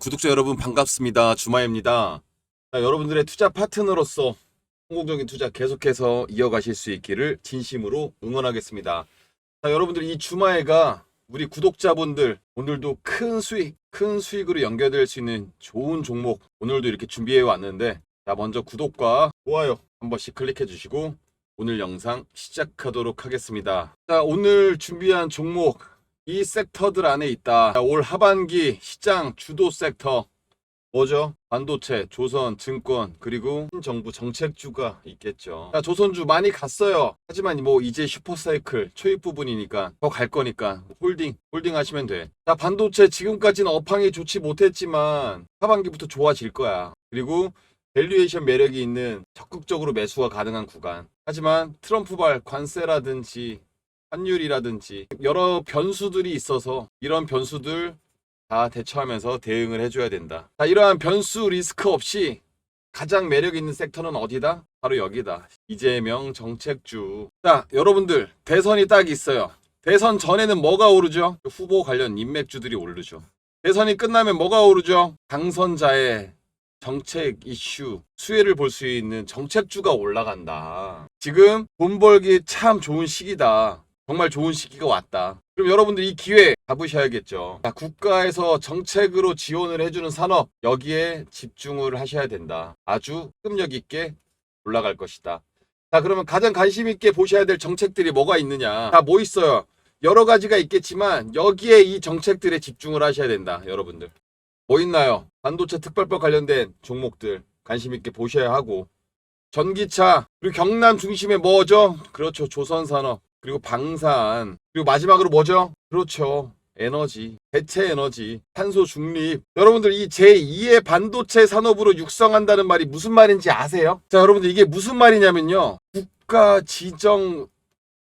구독자 여러분 반갑습니다. 주마입니다. 자, 여러분들의 투자 파트너로서 성공적인 투자 계속해서 이어가실 수 있기를 진심으로 응원하겠습니다. 자, 여러분들 이 주마에가 우리 구독자분들 오늘도 큰 수익, 큰 수익으로 연결될 수 있는 좋은 종목 오늘도 이렇게 준비해 왔는데 자, 먼저 구독과 좋아요 한 번씩 클릭해 주시고 오늘 영상 시작하도록 하겠습니다. 자, 오늘 준비한 종목 이 섹터들 안에 있다. 자, 올 하반기 시장 주도 섹터 뭐죠? 반도체, 조선, 증권, 그리고 정부 정책주가 있겠죠. 자, 조선주 많이 갔어요. 하지만 뭐 이제 슈퍼사이클 초입 부분이니까 더 갈 거니까 홀딩, 홀딩 하시면 돼. 자, 반도체 지금까지는 업황이 좋지 못했지만 하반기부터 좋아질 거야. 그리고 밸류에이션 매력이 있는 적극적으로 매수가 가능한 구간. 하지만 트럼프발 관세라든지 환율이라든지 여러 변수들이 있어서 이런 변수들 다 대처하면서 대응을 해줘야 된다. 자, 이러한 변수 리스크 없이 가장 매력 있는 섹터는 어디다? 바로 여기다. 이재명 정책주. 자, 여러분들 대선이 딱 있어요. 대선 전에는 뭐가 오르죠? 후보 관련 인맥주들이 오르죠. 대선이 끝나면 뭐가 오르죠? 당선자의 정책 이슈, 수혜를 볼 수 있는 정책주가 올라간다. 지금 돈 벌기 참 좋은 시기다. 정말 좋은 시기가 왔다. 그럼 여러분들 이 기회 잡으셔야겠죠. 자, 국가에서 정책으로 지원을 해주는 산업, 여기에 집중을 하셔야 된다. 아주 흡력 있게 올라갈 것이다. 자, 그러면 가장 관심 있게 보셔야 될 정책들이 뭐가 있느냐. 자, 뭐 있어요? 여러 가지가 있겠지만, 여기에 이 정책들에 집중을 하셔야 된다. 여러분들. 뭐 있나요? 반도체 특별법 관련된 종목들 관심 있게 보셔야 하고, 전기차, 그리고 경남 중심에 뭐죠? 그렇죠. 조선산업. 그리고 방산 그리고 마지막으로 뭐죠? 그렇죠. 에너지, 대체 에너지, 탄소 중립. 여러분들 이 제2의 반도체 산업으로 육성한다는 말이 무슨 말인지 아세요? 자, 여러분들 이게 무슨 말이냐면요. 국가 지정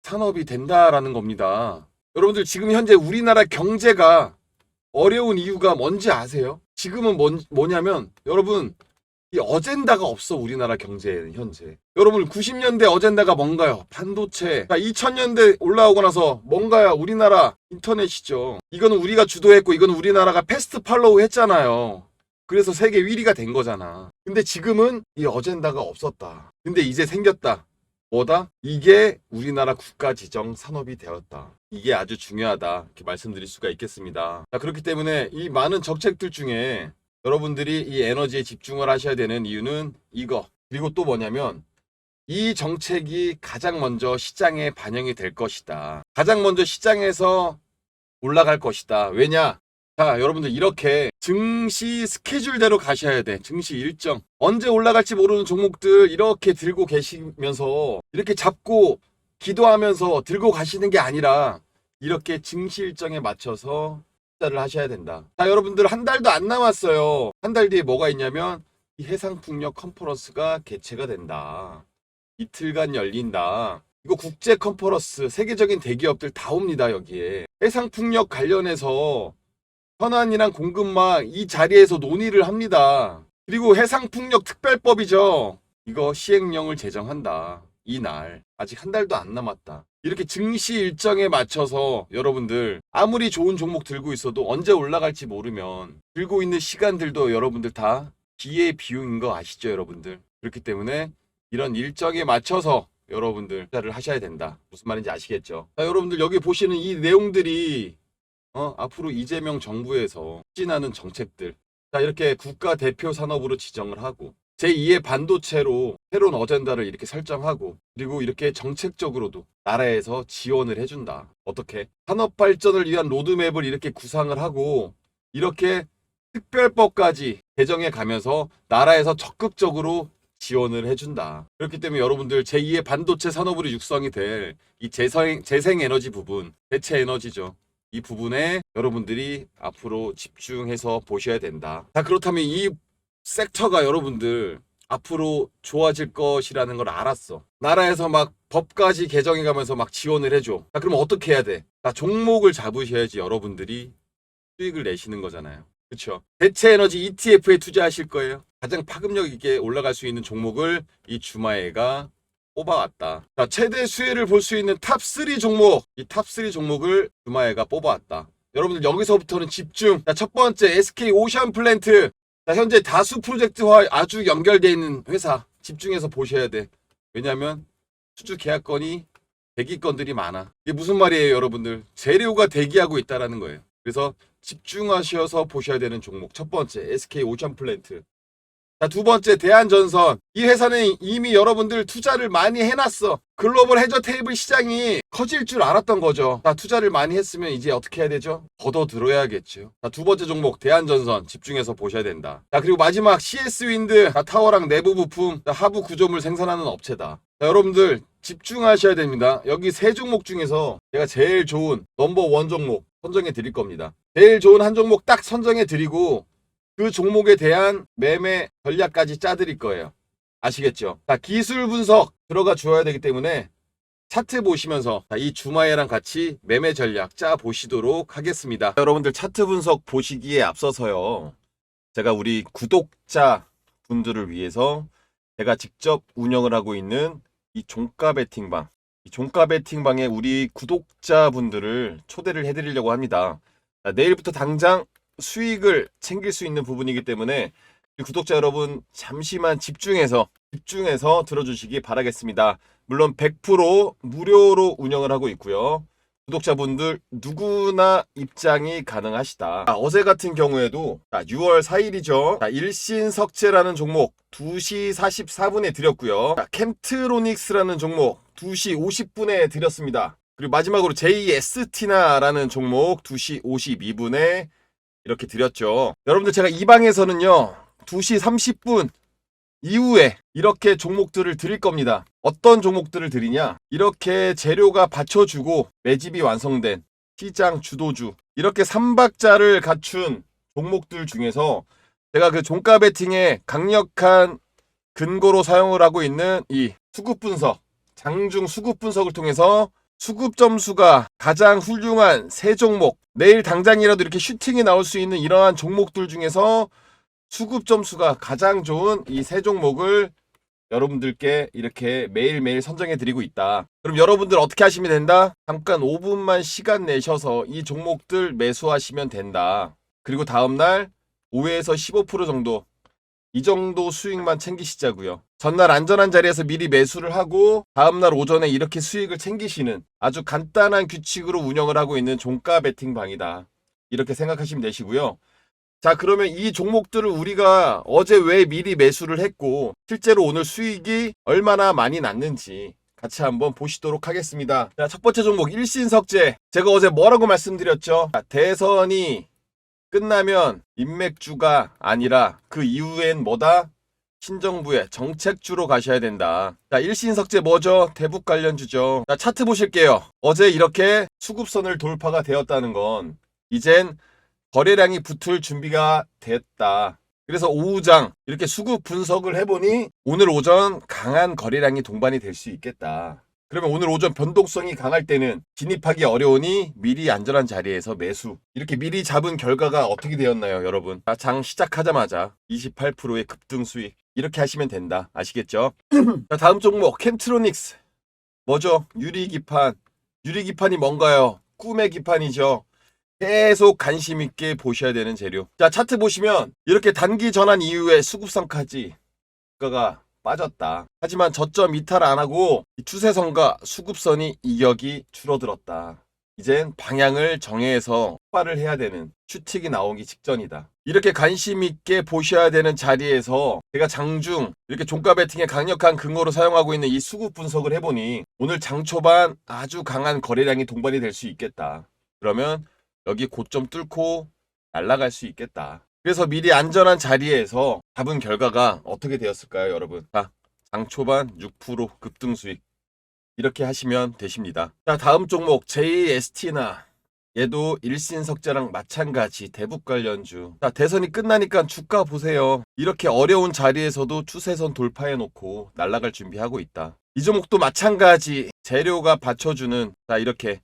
산업이 된다라는 겁니다. 여러분들 지금 현재 우리나라 경제가 어려운 이유가 뭔지 아세요? 지금은 뭔, 뭐냐면 여러분 이 어젠다가 없어 우리나라 경제에는 현재. 여러분 90년대 어젠다가 뭔가요? 반도체. 자, 2000년대 올라오고 나서 뭔가요? 우리나라 인터넷이죠. 이거는 우리가 주도했고 이거는 우리나라가 패스트 팔로우 했잖아요. 그래서 세계 1위가 된 거잖아. 근데 지금은 이 어젠다가 없었다. 근데 이제 생겼다. 뭐다? 이게 우리나라 국가 지정 산업이 되었다. 이게 아주 중요하다. 이렇게 말씀드릴 수가 있겠습니다. 자, 그렇기 때문에 이 많은 정책들 중에 여러분들이 이 에너지에 집중을 하셔야 되는 이유는 이거. 그리고 또 뭐냐면 이 정책이 가장 먼저 시장에 반영이 될 것이다. 가장 먼저 시장에서 올라갈 것이다. 왜냐? 자, 여러분들 이렇게 증시 스케줄대로 가셔야 돼. 증시 일정. 언제 올라갈지 모르는 종목들 이렇게 들고 계시면서 이렇게 잡고 기도하면서 들고 가시는 게 아니라 이렇게 증시 일정에 맞춰서 투자를 하셔야 된다. 자, 여러분들 한 달도 안 남았어요. 한 달 뒤에 뭐가 있냐면 이 해상풍력 컨퍼런스가 개최가 된다. 이틀간 열린다. 이거 국제 컨퍼런스 세계적인 대기업들 다 옵니다, 여기에. 해상풍력 관련해서 현안이랑 공급망 이 자리에서 논의를 합니다. 그리고 해상풍력 특별법이죠. 이거 시행령을 제정한다. 이날 아직 한 달도 안 남았다. 이렇게 증시 일정에 맞춰서 여러분들 아무리 좋은 종목 들고 있어도 언제 올라갈지 모르면 들고 있는 시간들도 여러분들 다 기회 비용인 거 아시죠, 여러분들? 그렇기 때문에 이런 일정에 맞춰서 여러분들 투자를 하셔야 된다. 무슨 말인지 아시겠죠? 자, 여러분들 여기 보시는 이 내용들이 어, 앞으로 이재명 정부에서 추진하는 정책들. 자, 이렇게 국가 대표 산업으로 지정을 하고, 제2의 반도체로 새로운 어젠다를 이렇게 설정하고, 그리고 이렇게 정책적으로도 나라에서 지원을 해준다. 어떻게? 산업 발전을 위한 로드맵을 이렇게 구상을 하고, 이렇게 특별법까지 개정해 가면서 나라에서 적극적으로 지원을 해준다. 그렇기 때문에 여러분들 제2의 반도체 산업으로 육성이 될 이 재생, 재생에너지 부분, 대체 에너지죠. 이 부분에 여러분들이 앞으로 집중해서 보셔야 된다. 자, 그렇다면 이 섹터가 여러분들 앞으로 좋아질 것이라는 걸 알았어. 나라에서 막 법까지 개정해 가면서 막 지원을 해줘. 자, 그럼 어떻게 해야 돼? 자, 종목을 잡으셔야지 여러분들이 수익을 내시는 거잖아요. 그렇죠? 대체 에너지 ETF에 투자하실 거예요. 가장 파급력 있게 올라갈 수 있는 종목을 이 주마에가 뽑아왔다. 자, 최대 수혜를 볼 수 있는 탑3 종목. 이 탑3 종목을 주마에가 뽑아왔다. 여러분들 여기서부터는 집중. 자, 첫 번째 SK 오션 플랜트. 자, 현재 다수 프로젝트와 아주 연결되어 있는 회사. 집중해서 보셔야 돼. 왜냐면 수주 계약 건이 대기 건들이 많아. 이게 무슨 말이에요, 여러분들? 재료가 대기하고 있다라는 거예요. 그래서 집중하셔서 보셔야 되는 종목. 첫 번째 SK 오션 플랜트. 자, 두 번째, 대한전선. 이 회사는 이미 여러분들 투자를 많이 해놨어. 글로벌 해저 테이블 시장이 커질 줄 알았던 거죠. 자, 투자를 많이 했으면 이제 어떻게 해야 되죠? 걷어 들어야겠죠. 자, 두 번째 종목, 대한전선. 집중해서 보셔야 된다. 자, 그리고 마지막, CS-윈드. 자, 타워랑 내부 부품, 자, 하부 구조물 생산하는 업체다. 자, 여러분들, 집중하셔야 됩니다. 여기 세 종목 중에서 제가 제일 좋은 넘버 원 종목 선정해 드릴 겁니다. 제일 좋은 한 종목 딱 선정해 드리고 그 종목에 대한 매매 전략까지 짜드릴 거예요. 아시겠죠? 자, 기술 분석 들어가 주어야 되기 때문에 차트 보시면서 자, 이 주마에랑 같이 매매 전략 짜 보시도록 하겠습니다. 여러분들 차트 분석 보시기에 앞서서요. 제가 우리 구독자 분들을 위해서 제가 직접 운영을 하고 있는 이 종가 베팅방 이 종가 베팅방에 우리 구독자 분들을 초대를 해드리려고 합니다. 자, 내일부터 당장 수익을 챙길 수 있는 부분이기 때문에 구독자 여러분 잠시만 집중해서 집중해서 들어주시기 바라겠습니다. 물론 100% 무료로 운영을 하고 있고요. 구독자분들 누구나 입장이 가능하시다. 자, 어제 같은 경우에도 자, 6월 4일이죠. 자, 일신석재라는 종목 2시 44분에 드렸고요. 자, 캠트로닉스라는 종목 2시 50분에 드렸습니다. 그리고 마지막으로 JST나라는 종목 2시 52분에 이렇게 드렸죠. 여러분들 제가 이 방에서는요. 2시 30분 이후에 이렇게 종목들을 드릴 겁니다. 어떤 종목들을 드리냐? 이렇게 재료가 받쳐주고 매집이 완성된 시장 주도주 이렇게 3박자를 갖춘 종목들 중에서 제가 그 종가 베팅에 강력한 근거로 사용을 하고 있는 이 수급 분석, 장중 수급 분석을 통해서 수급 점수가 가장 훌륭한 세 종목, 내일 당장이라도 이렇게 슈팅이 나올 수 있는 이러한 종목들 중에서 수급 점수가 가장 좋은 이 세 종목을 여러분들께 이렇게 매일매일 선정해 드리고 있다. 그럼 여러분들 어떻게 하시면 된다? 잠깐 5분만 시간 내셔서 이 종목들 매수하시면 된다. 그리고 다음날 5에서 15% 정도 이 정도 수익만 챙기시자고요. 전날 안전한 자리에서 미리 매수를 하고 다음날 오전에 이렇게 수익을 챙기시는 아주 간단한 규칙으로 운영을 하고 있는 종가 베팅 방이다. 이렇게 생각하시면 되시고요. 자, 그러면 이 종목들을 우리가 어제 왜 미리 매수를 했고 실제로 오늘 수익이 얼마나 많이 났는지 같이 한번 보시도록 하겠습니다. 자, 첫 번째 종목 일신석재. 제가 어제 뭐라고 말씀드렸죠? 자, 대선이 끝나면 인맥주가 아니라 그 이후엔 뭐다? 신정부의 정책주로 가셔야 된다. 자, 일신석재 뭐죠? 대북 관련주죠. 자, 차트 보실게요. 어제 이렇게 수급선을 돌파가 되었다는 건 이젠 거래량이 붙을 준비가 됐다. 그래서 오후장 이렇게 수급 분석을 해보니 오늘 오전 강한 거래량이 동반이 될 수 있겠다. 그러면 오늘 오전 변동성이 강할 때는 진입하기 어려우니 미리 안전한 자리에서 매수. 이렇게 미리 잡은 결과가 어떻게 되었나요, 여러분? 자, 장 시작하자마자 28%의 급등 수익. 이렇게 하시면 된다. 아시겠죠? 자, 다음 종목 캠트로닉스. 뭐죠? 유리기판. 유리기판이 뭔가요? 꿈의 기판이죠. 계속 관심 있게 보셔야 되는 재료. 자, 차트 보시면 이렇게 단기 전환 이후에 수급선까지 주가가 빠졌다. 하지만 저점 이탈 안 하고 이 추세선과 수급선이 이격이 줄어들었다. 이젠 방향을 정해서 폭발을 해야 되는 슈틱이 나오기 직전이다. 이렇게 관심 있게 보셔야 되는 자리에서 제가 장중 이렇게 종가 베팅에 강력한 근거로 사용하고 있는 이 수급 분석을 해보니 오늘 장 초반 아주 강한 거래량이 동반이 될 수 있겠다. 그러면 여기 고점 뚫고 날아갈 수 있겠다. 그래서 미리 안전한 자리에서 잡은 결과가 어떻게 되었을까요, 여러분? 자, 장 초반 6% 급등 수익. 이렇게 하시면 되십니다. 자, 다음 종목 JST나 얘도 일신석재랑 마찬가지 대북 관련주. 자, 대선이 끝나니까 주가 보세요. 이렇게 어려운 자리에서도 추세선 돌파해 놓고 날아갈 준비하고 있다. 이 종목도 마찬가지 재료가 받쳐주는 자, 이렇게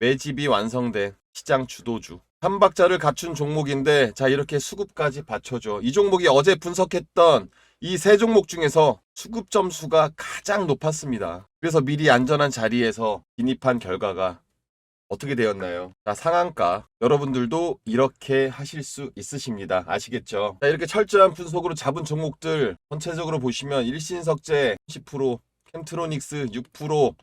매집이 완성된 시장 주도주. 한 박자를 갖춘 종목인데 자 이렇게 수급까지 받쳐줘. 이 종목이 어제 분석했던 이 세 종목 중에서 수급 점수가 가장 높았습니다. 그래서 미리 안전한 자리에서 진입한 결과가 어떻게 되었나요? 자, 상한가. 여러분들도 이렇게 하실 수 있으십니다. 아시겠죠? 자, 이렇게 철저한 분석으로 잡은 종목들 전체적으로 보시면 일신석재 10%, 캠트로닉스 6%,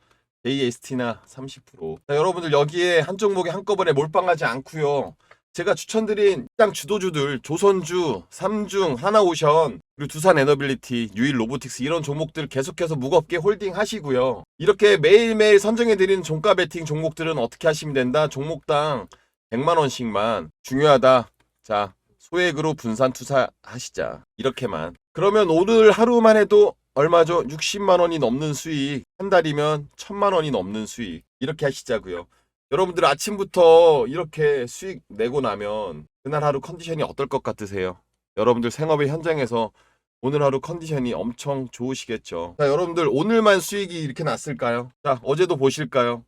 JST나 30%. 자, 여러분들 여기에 한 종목에 한꺼번에 몰빵하지 않고요. 제가 추천드린 시장 주도주들 조선주, 삼중, 하나오션, 그리고 두산 에너빌리티, 유일 로보틱스 이런 종목들 계속해서 무겁게 홀딩 하시고요. 이렇게 매일매일 선정해드리는 종가 베팅 종목들은 어떻게 하시면 된다? 종목당 100만 원씩만 중요하다. 자, 소액으로 분산 투자하시자. 이렇게만. 그러면 오늘 하루만 해도 얼마죠? 60만 원이 넘는 수익. 한 달이면 1000만 원이 넘는 수익. 이렇게 하시자고요. 여러분들 아침부터 이렇게 수익 내고 나면 그날 하루 컨디션이 어떨 것 같으세요? 여러분들 생업의 현장에서 오늘 하루 컨디션이 엄청 좋으시겠죠. 자, 여러분들 오늘만 수익이 이렇게 났을까요? 자, 어제도 보실까요?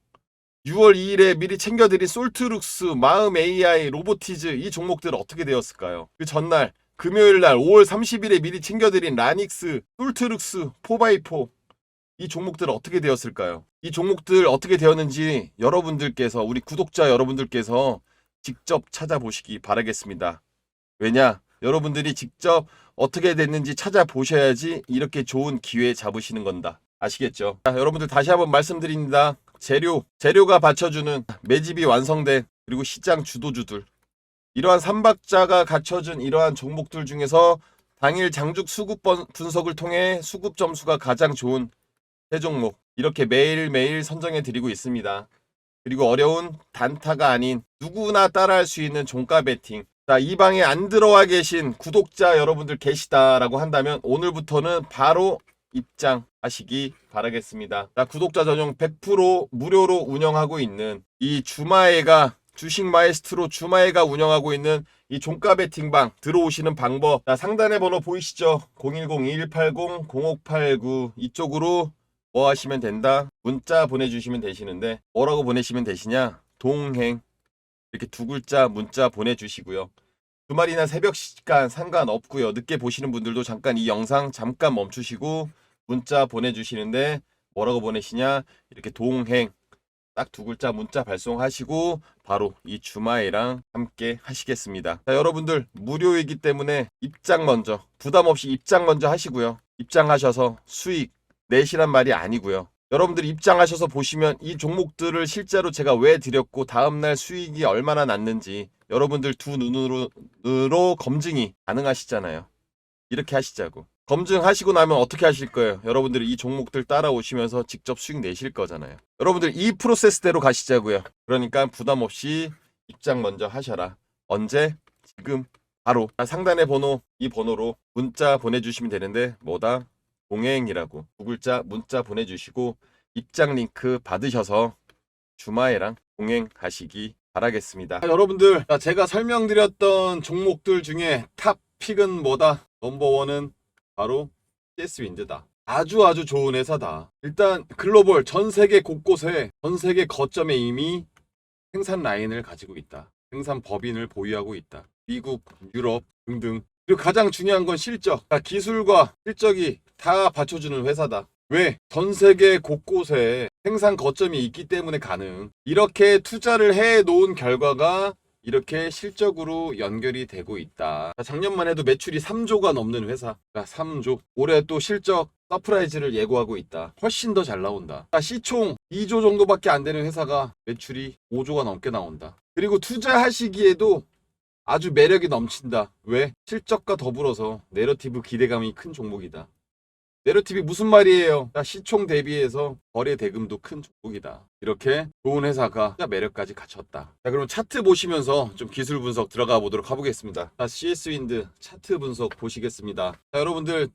6월 2일에 미리 챙겨드린 솔트룩스, 마음 AI, 로보티즈 이 종목들 어떻게 되었을까요? 그 전날 금요일 날 5월 30일에 미리 챙겨드린 라닉스, 솔트룩스, 4x4 이 종목들 어떻게 되었을까요? 이 종목들 어떻게 되었는지 여러분들께서 우리 구독자 여러분들께서 직접 찾아보시기 바라겠습니다. 왜냐? 여러분들이 직접 어떻게 됐는지 찾아보셔야지 이렇게 좋은 기회 잡으시는 건다. 아시겠죠? 자, 여러분들 다시 한번 말씀드립니다. 재료, 재료가 받쳐주는 매집이 완성된 그리고 시장 주도주들 이러한 삼박자가 갖춰준 이러한 종목들 중에서 당일 장죽 수급 번- 분석을 통해 수급 점수가 가장 좋은 세 종목 이렇게 매일매일 선정해 드리고 있습니다. 그리고 어려운 단타가 아닌 누구나 따라할 수 있는 종가 베팅. 자, 이 방에 안 들어와 계신 구독자 여러분들 계시다라고 한다면 오늘부터는 바로 입장하시기 바라겠습니다. 자, 구독자 전용 100% 무료로 운영하고 있는 이 주마에가 주식 마에스트로 주마에가 운영하고 있는 이 종가 베팅방 들어오시는 방법. 자, 상단에 번호 보이시죠? 010-2180-0589 이쪽으로 뭐 하시면 된다? 문자 보내주시면 되시는데 뭐라고 보내시면 되시냐? 동행 이렇게 두 글자 문자 보내주시고요. 주말이나 새벽 시간 상관없고요. 늦게 보시는 분들도 잠깐 이 영상 잠깐 멈추시고 문자 보내주시는데 뭐라고 보내시냐? 이렇게 동행 딱 두 글자 문자 발송하시고 바로 이 주마이랑 함께 하시겠습니다. 자, 여러분들 무료이기 때문에 입장 먼저 부담 없이 입장 먼저 하시고요. 입장하셔서 수익 내시란 말이 아니고요. 여러분들이 입장하셔서 보시면 이 종목들을 실제로 제가 왜 드렸고 다음날 수익이 얼마나 났는지 여러분들 두 눈으로 으로 검증이 가능하시잖아요. 이렇게 하시자고. 검증하시고 나면 어떻게 하실 거예요? 여러분들이 이 종목들 따라오시면서 직접 수익 내실 거잖아요. 여러분들 이 프로세스대로 가시자고요. 그러니까 부담 없이 입장 먼저 하셔라. 언제? 지금 바로 상단의 번호 이 번호로 문자 보내주시면 되는데 뭐다? 동행이라고 두 글자 문자 보내주시고 입장 링크 받으셔서 주마에랑 동행하시기 바라겠습니다. 자, 여러분들 자, 제가 설명드렸던 종목들 중에 탑 픽은 뭐다? 넘버원은 바로 CS 윈드다. 아주 아주 좋은 회사다. 일단 글로벌 전 세계 곳곳에 전 세계 거점에 이미 생산 라인을 가지고 있다. 생산 법인을 보유하고 있다. 미국, 유럽 등등. 그리고 가장 중요한 건 실적. 자, 기술과 실적이 다 받쳐주는 회사다. 왜? 전 세계 곳곳에 생산 거점이 있기 때문에 가능. 이렇게 투자를 해 놓은 결과가 이렇게 실적으로 연결이 되고 있다. 자, 작년만 해도 매출이 3조가 넘는 회사. 자, 3조. 올해 또 실적 서프라이즈를 예고하고 있다. 훨씬 더 잘 나온다. 자, 시총 2조 정도밖에 안 되는 회사가 매출이 5조가 넘게 나온다. 그리고 투자하시기에도 아주 매력이 넘친다. 왜? 실적과 더불어서 내러티브 기대감이 큰 종목이다. 내러티브 무슨 말이에요? 자, 시총 대비해서 거래 대금도 큰 종목이다. 이렇게 좋은 회사가 매력까지 갖췄다. 자, 그럼 차트 보시면서 좀 기술 분석 들어가 보도록 해보겠습니다. 자, CS 윈드 차트 분석 보시겠습니다. 자, 여러분들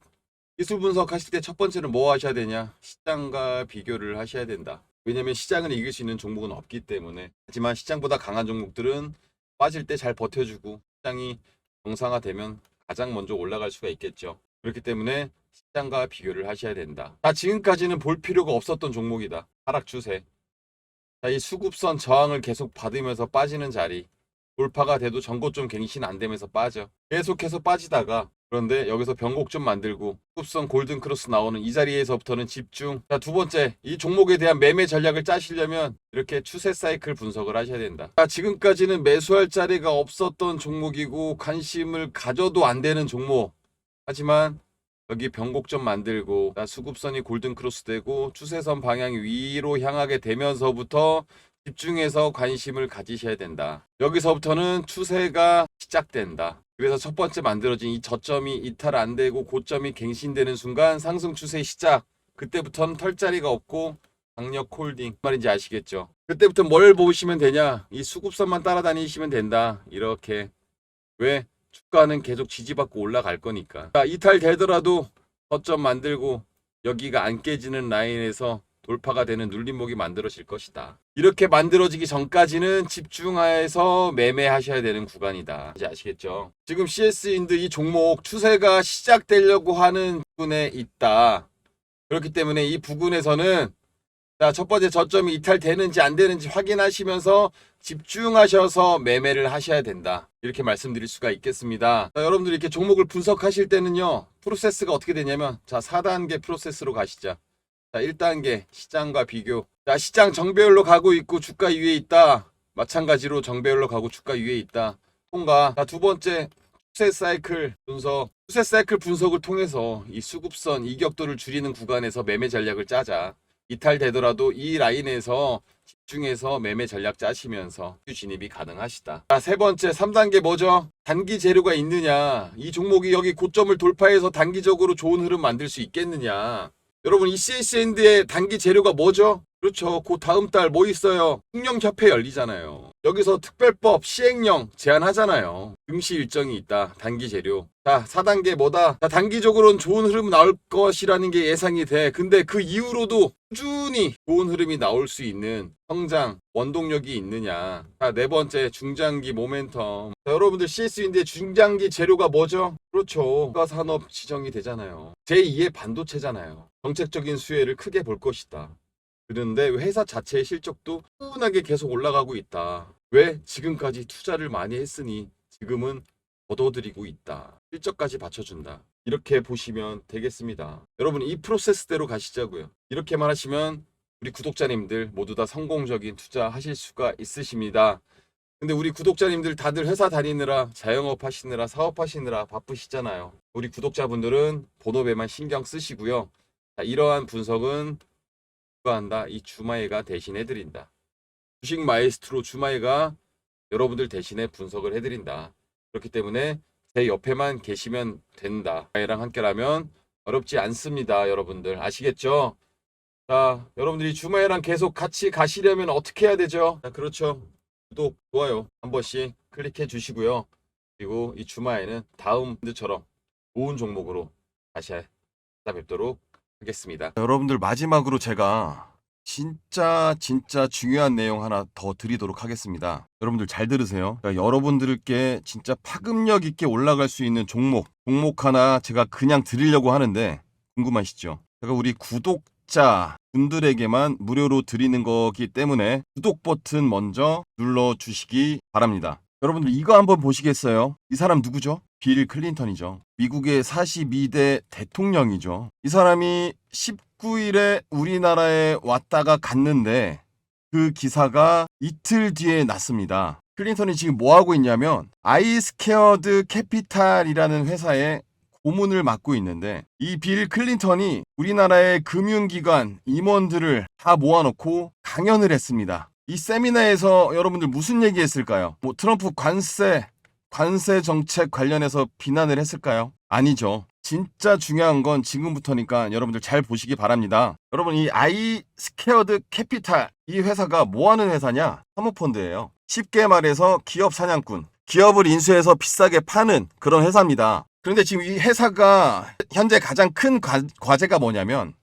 기술 분석 하실 때 첫 번째는 뭐 하셔야 되냐? 시장과 비교를 하셔야 된다. 왜냐면 시장을 이길 수 있는 종목은 없기 때문에. 하지만 시장보다 강한 종목들은 빠질 때 잘 버텨주고 시장이 정상화되면 가장 먼저 올라갈 수가 있겠죠. 그렇기 때문에 시장과 비교를 하셔야 된다. 자, 지금까지는 볼 필요가 없었던 종목이다. 하락 추세. 자, 이 수급선 저항을 계속 받으면서 빠지는 자리. 돌파가 돼도 전고점 갱신 안 되면서 빠져. 계속해서 빠지다가 그런데 여기서 변곡 좀 만들고 급선 골든 크로스 나오는 이 자리에서부터는 집중. 자, 두 번째. 이 종목에 대한 매매 전략을 짜시려면 이렇게 추세 사이클 분석을 하셔야 된다. 자, 지금까지는 매수할 자리가 없었던 종목이고 관심을 가져도 안 되는 종목. 하지만 여기 변곡 좀 만들고 자, 수급선이 골든 크로스 되고 추세선 방향이 위로 향하게 되면서부터 집중해서 관심을 가지셔야 된다. 여기서부터는 추세가 시작된다. 그래서 첫 번째 만들어진 이 저점이 이탈 안 되고 고점이 갱신되는 순간 상승 추세 시작. 그때부터는 털 자리가 없고 강력 홀딩 말인지 아시겠죠? 그때부터 뭘 보시면 되냐? 이 수급선만 따라다니시면 된다. 이렇게 왜 주가는 계속 지지받고 올라갈 거니까. 자, 이탈 되더라도 저점 만들고 여기가 안 깨지는 라인에서 돌파가 되는 눌림목이 만들어질 것이다. 이렇게 만들어지기 전까지는 집중해서 매매하셔야 되는 구간이다. 이제 아시겠죠? 지금 CS 인드 이 종목 추세가 시작되려고 하는 부분에 있다. 그렇기 때문에 이 부분에서는 자, 첫 번째 저점이 이탈되는지 안 되는지 확인하시면서 집중하셔서 매매를 하셔야 된다. 이렇게 말씀드릴 수가 있겠습니다. 자, 여러분들이 이렇게 종목을 분석하실 때는요, 프로세스가 어떻게 되냐면, 자, 4단계 프로세스로 가시죠. 자, 1단계 시장과 비교. 자, 시장 정배열로 가고 있고 주가 위에 있다. 마찬가지로 정배열로 가고 주가 위에 있다. 통과. 자, 두 번째 추세 사이클 분석. 추세 사이클 분석을 통해서 이 수급선 이격도를 줄이는 구간에서 매매 전략을 짜자. 이탈되더라도 이 라인에서 집중해서 매매 전략 짜시면서 진입이 가능하시다. 자, 세 번째 3단계 뭐죠? 단기 재료가 있느냐? 이 종목이 여기 고점을 돌파해서 단기적으로 좋은 흐름 만들 수 있겠느냐? 여러분 이 CSND의 단기 재료가 뭐죠? 그렇죠. 그 다음 달 뭐 있어요? 흑령협회 열리잖아요. 여기서 특별법 시행령 제한하잖아요. 응시 일정이 있다. 단기 재료. 자, 4단계 뭐다? 자, 단기적으로는 좋은 흐름 나올 것이라는 게 예상이 돼. 근데 그 이후로도 꾸준히 좋은 흐름이 나올 수 있는 성장, 원동력이 있느냐. 자, 네 번째 중장기 모멘텀. 자, 여러분들 CS인데 중장기 재료가 뭐죠? 그렇죠. 가 산업 지정이 되잖아요. 제2의 반도체잖아요. 정책적인 수혜를 크게 볼 것이다. 그런데 회사 자체의 실적도 꾸준하게 계속 올라가고 있다. 왜? 지금까지 투자를 많이 했으니 지금은 얻어들이고 있다. 실적까지 받쳐준다. 이렇게 보시면 되겠습니다. 여러분 이 프로세스대로 가시자고요. 이렇게만 하시면 우리 구독자님들 모두 다 성공적인 투자 하실 수가 있으십니다. 근데 우리 구독자님들 다들 회사 다니느라 자영업 하시느라 사업 하시느라 바쁘시잖아요. 우리 구독자분들은 본업에만 신경 쓰시고요. 자, 이러한 분석은 한다. 이 주마이가 대신해 드린다. 주식 마에스트로 주마이가 여러분들 대신에 분석을 해 드린다. 그렇기 때문에 제 옆에만 계시면 된다. 주마이랑 함께라면 어렵지 않습니다. 여러분들 아시겠죠? 자, 여러분들이 주마이랑 계속 같이 가시려면 어떻게 해야 되죠? 자, 그렇죠. 구독, 좋아요 한 번씩 클릭해 주시고요. 그리고 이 주마에는 다음처럼 좋은 종목으로 다시 찾아뵙도록 하겠습니다. 여러분들 마지막으로 제가 진짜 진짜 중요한 내용 하나 더 드리도록 하겠습니다. 여러분들 잘 들으세요. 그러니까 여러분들께 진짜 파급력 있게 올라갈 수 있는 종목, 종목 하나 제가 그냥 드리려고 하는데 궁금하시죠? 제가 우리 구독자 분들에게만 무료로 드리는 거기 때문에 구독 버튼 먼저 눌러 주시기 바랍니다. 여러분들 이거 한번 보시겠어요? 이 사람 누구죠? 빌 클린턴이죠. 미국의 42대 대통령이죠. 이 사람이 19일에 우리나라에 왔다가 갔는데 그 기사가 이틀 뒤에 났습니다. 클린턴이 지금 뭐 하고 있냐면 아이스케어드 캐피탈이라는 회사에 고문을 맡고 있는데 이 빌 클린턴이 우리나라의 금융기관 임원들을 다 모아놓고 강연을 했습니다. 이 세미나에서 여러분들 무슨 얘기했을까요? 뭐 트럼프 관세 관세 정책 관련해서 비난을 했을까요? 아니죠. 진짜 중요한 건 지금부터니까 여러분들 잘 보시기 바랍니다. 여러분 이 아이스케어드 캐피탈 이 회사가 뭐 하는 회사냐? 사모펀드예요. 쉽게 말해서 기업 사냥꾼. 기업을 인수해서 비싸게 파는 그런 회사입니다. 그런데 지금 이 회사가 현재 가장 큰 과, 과제가 뭐냐면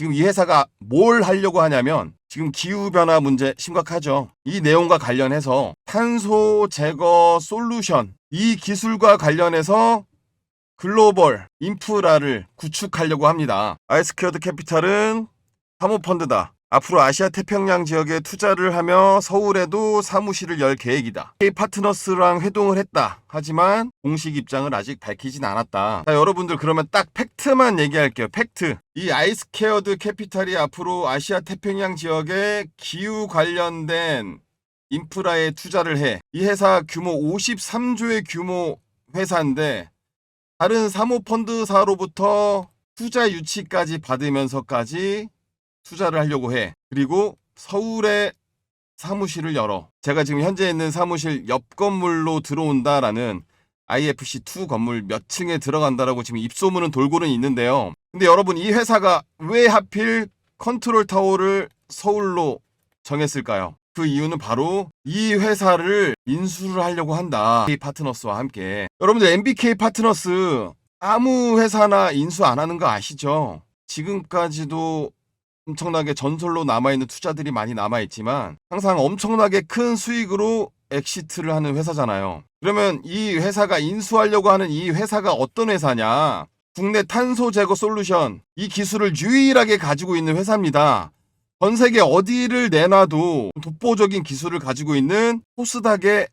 지금 이 회사가 뭘 하려고 하냐면 지금 기후변화 문제 심각하죠. 이 내용과 관련해서 탄소 제거 솔루션 이 기술과 관련해서 글로벌 인프라를 구축하려고 합니다. 아이스퀘어드 캐피탈은 사모펀드다. 앞으로 아시아 태평양 지역에 투자를 하며 서울에도 사무실을 열 계획이다. K 파트너스랑 회동을 했다. 하지만 공식 입장을 아직 밝히진 않았다. 자, 여러분들 그러면 딱 팩트만 얘기할게요. 팩트. 이 아이스케어드 캐피탈이 앞으로 아시아 태평양 지역에 기후 관련된 인프라에 투자를 해. 이 회사 규모 53조의 규모 회사인데 다른 사모펀드사로부터 투자 유치까지 받으면서까지 투자를 하려고 해. 그리고 서울에 사무실을 열어. 제가 지금 현재 있는 사무실 옆 건물로 들어온다라는 IFC2 건물 몇 층에 들어간다라고 지금 입소문은 돌고는 있는데요. 근데 여러분 이 회사가 왜 하필 컨트롤 타워를 서울로 정했을까요? 그 이유는 바로 이 회사를 인수를 하려고 한다. K 파트너스와 함께. 여러분들 MBK 파트너스 아무 회사나 인수 안 하는 거 아시죠? 지금까지도 엄청나게 전설로 남아있는 투자들이 많이 남아있지만 항상 엄청나게 큰 수익으로 엑시트를 하는 회사잖아요. 그러면 이 회사가 인수하려고 하는 이 회사가 어떤 회사냐? 국내 탄소 제거 솔루션 이 기술을 유일하게 가지고 있는 회사입니다. 전 세계 어디를 내놔도 독보적인 기술을 가지고 있는 코스닥의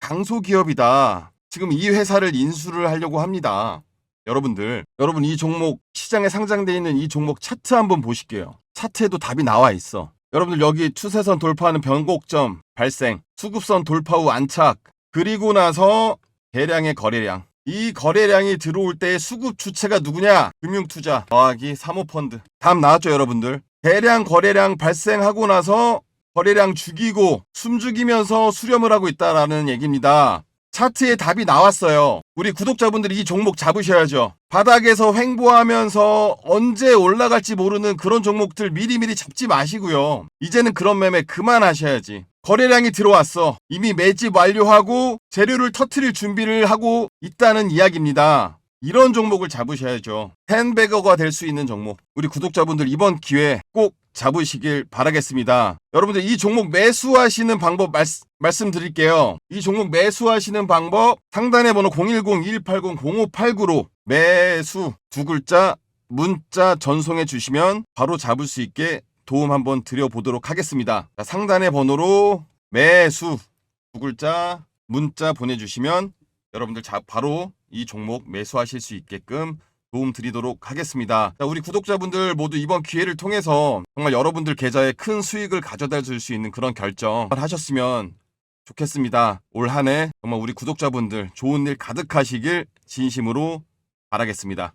강소 기업이다. 지금 이 회사를 인수를 하려고 합니다. 여러분들, 여러분 이 종목 시장에 상장돼 있는 이 종목 차트 한번 보실게요. 차트에도 답이 나와 있어. 여러분들 여기 추세선 돌파하는 변곡점 발생, 수급선 돌파 후 안착, 그리고 나서 대량의 거래량. 이 거래량이 들어올 때 수급 주체가 누구냐? 금융투자, 더하기 사모펀드. 답 나왔죠, 여러분들? 대량 거래량 발생하고 나서 거래량 죽이고 숨죽이면서 수렴을 하고 있다라는 얘기입니다. 차트에 답이 나왔어요. 우리 구독자분들이 이 종목 잡으셔야죠. 바닥에서 횡보하면서 언제 올라갈지 모르는 그런 종목들 미리미리 잡지 마시고요. 이제는 그런 매매 그만하셔야지. 거래량이 들어왔어. 이미 매집 완료하고 재료를 터트릴 준비를 하고 있다는 이야기입니다. 이런 종목을 잡으셔야죠. 팬베거가 될 수 있는 종목. 우리 구독자분들 이번 기회 꼭 잡으시길 바라겠습니다. 여러분들 이 종목 매수하시는 방법 말, 말씀드릴게요. 이 종목 매수하시는 방법 상단에 번호 010-2180-0589로 매수 두 글자 문자 전송해 주시면 바로 잡을 수 있게 도움 한번 드려보도록 하겠습니다. 자, 상단의 번호로 매수 두 글자 문자 보내주시면 여러분들 자, 바로 이 종목 매수하실 수 있게끔 도움 드리도록 하겠습니다. 자, 우리 구독자분들 모두 이번 기회를 통해서 정말 여러분들 계좌에 큰 수익을 가져다 줄 수 있는 그런 결정을 하셨으면 좋겠습니다. 올 한 해 정말 우리 구독자분들 좋은 일 가득하시길 진심으로 바라겠습니다.